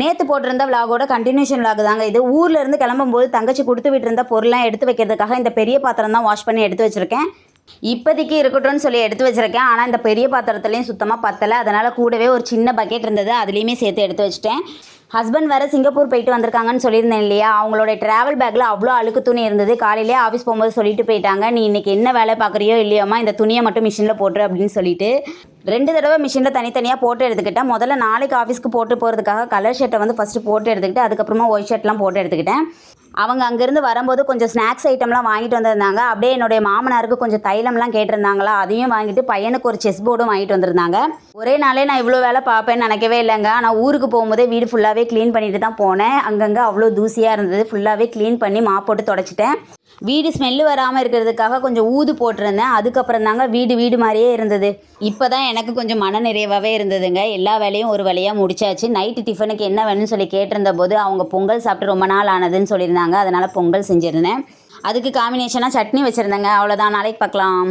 நேற்று போட்டிருந்த விலாகோட continuation vlog தாங்க இது. ஊர்ல இருந்து கிளம்பும்போது தங்கச்சி கொடுத்து விட்டுருந்த பொருள்லாம் எடுத்து வைக்கிறதுக்காக இந்த பெரிய பாத்திரம் தான் வாஷ் பண்ணி எடுத்து வச்சிருக்கேன். இப்போதைக்கு இருக்கட்டும்னு சொல்லி எடுத்து வச்சிருக்கேன். ஆனால் இந்த பெரிய பாத்திரத்துலேயும் சுத்தமாக பத்தலை. அதனால் கூடவே ஒரு சின்ன பக்கெட் இருந்தது. அதுலேயுமே சேர்த்து எடுத்து வச்சிட்டேன். ஹஸ்பண்ட் வேறு சிங்கப்பூர் போயிட்டு வந்திருக்காங்கன்னு சொல்லியிருந்தேன் இல்லையா? அவங்களோட ட்ராவல் பேக்கில் அவ்வளோ அழுக்கு துணி இருந்தது. காலையிலே ஆஃபீஸ் போகும்போது சொல்லிட்டு போயிட்டாங்க. நீ இன்றைக்கி என்ன வேலை பார்க்குறியோ இல்லையோமா இந்த துணியை மட்டும் மிஷினில் போட்டுரு அப்படின்னு சொல்லிட்டு. ரெண்டு தடவை மிஷினில் தனித்தனியாக போட்டு எடுத்துக்கிட்டேன். முதல்ல நாளைக்கு ஆஃபீஸ்க்கு போட்டு போகிறதுக்காக கலர் ஷர்ட்டை வந்து ஃபஸ்ட்டு போட்டு எடுத்துக்கிட்டு அதுக்கப்புறமா ஒயிட் ஷர்ட்லாம் போட்டு எடுத்துக்கிட்டேன். அவங்க அங்கேருந்து வரும்போது கொஞ்சம் ஸ்நாக்ஸ் ஐட்டம்லாம் வாங்கிட்டு வந்திருந்தாங்க. அப்படியே என்னுடைய மாமனாருக்கு கொஞ்சம் தைலம்லாம் கேட்டிருந்தாங்களா? அதையும் வாங்கிட்டு பையனுக்கு ஒரு செஸ் போர்டும் வாங்கிட்டு வந்திருந்தாங்க. ஒரே நாளே நான் இவ்வளோ வேலை பார்ப்பேன்னு நினைக்கவே இல்லைங்க. நான் ஊருக்கு போகும்போதே வீடு ஃபுல்லாகவே க்ளீன் பண்ணிட்டு தான் போனேன். அங்கங்கே அவ்வளோ தூசியாக இருந்தது. ஃபுல்லாகவே க்ளீன் பண்ணி மாப் போட்டு தொடச்சிட்டேன். வீடு ஸ்மெல்லு வராமல் இருக்கிறதுக்காக கொஞ்சம் ஊது போட்டிருந்தேன். அதுக்கப்புறம் தாங்க வீடு வீடு மாதிரியே இருந்தது. இப்போ தான் எனக்கு கொஞ்சம் மன நிறைவாகவே இருந்ததுங்க. எல்லா வேலையும் ஒரு வேலையாக முடிச்சாச்சு. நைட்டு டிஃபனுக்கு என்ன வேணும்னு சொல்லி கேட்டிருந்த போது அவங்க பொங்கல் சாப்பிட்டு ரொம்ப நாள் ஆனதுன்னு சொல்லியிருந்தாங்க. அதனால் பொங்கல் செஞ்சுருந்தேன். அதுக்கு காம்பினேஷனாக சட்னி வச்சுருந்தேங்க. அவ்வளோதான் நாளைக்கு பார்க்கலாம்.